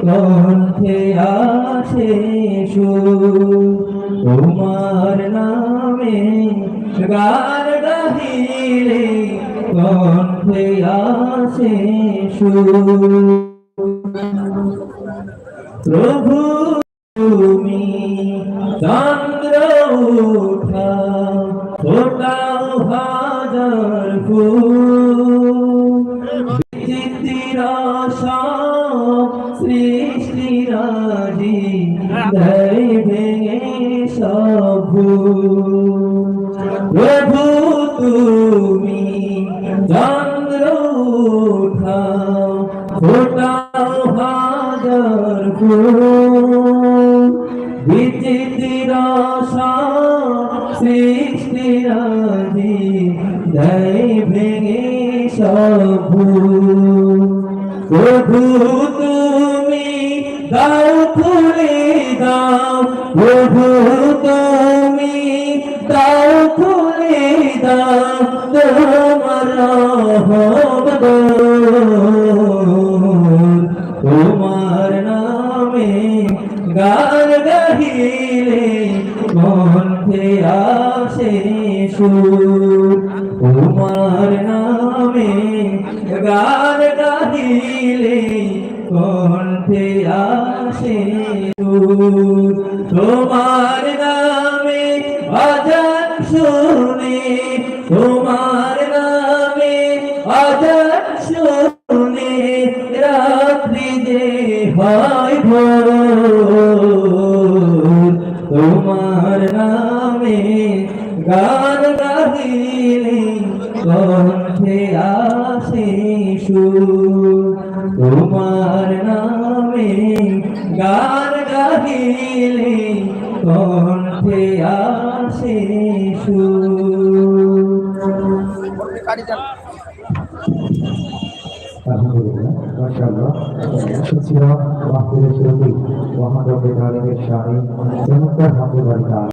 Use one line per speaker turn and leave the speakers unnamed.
কণ্ঠে আসে তোমার নামে গান গাহিলে কণ্ঠে আসে প্রভু তুমি চন্দ্র উঠা, ফোটাও হাজার ফুল। ভেঙে সব ভুল। প্রভু তুমি চন্দ্র উঠাও, ফোটাও হাজার ফুল বিচিত্র সৃষ্টিরাজি দেয় ভেঙে সব ভুল। প্রভু তুমি দাও খুলে দাও, প্রভু তুমি দাও খুলে দাও, তোমার রহমত তোমার নামে গান গাহিলে কণ্ঠে আসে সুর। তোমার নামে গান গাহিলে কণ্ঠে আসে তোমার নামে আজান শুনে। তোমার নামে আজান শুনে। রাত্রি যে হয় তোমার নামে গান গাহিলে কণ্ঠে আসে সুর। তোমার নামে গান গাহিলে কণ্ঠে আসে
আলহামদুলিল্লাহ, মাশাআল্লাহ। ছিল মাহফিলের শুরুতেই মোহাম্মদ আলামিনের শানে চমৎকার হাতে বাড়ি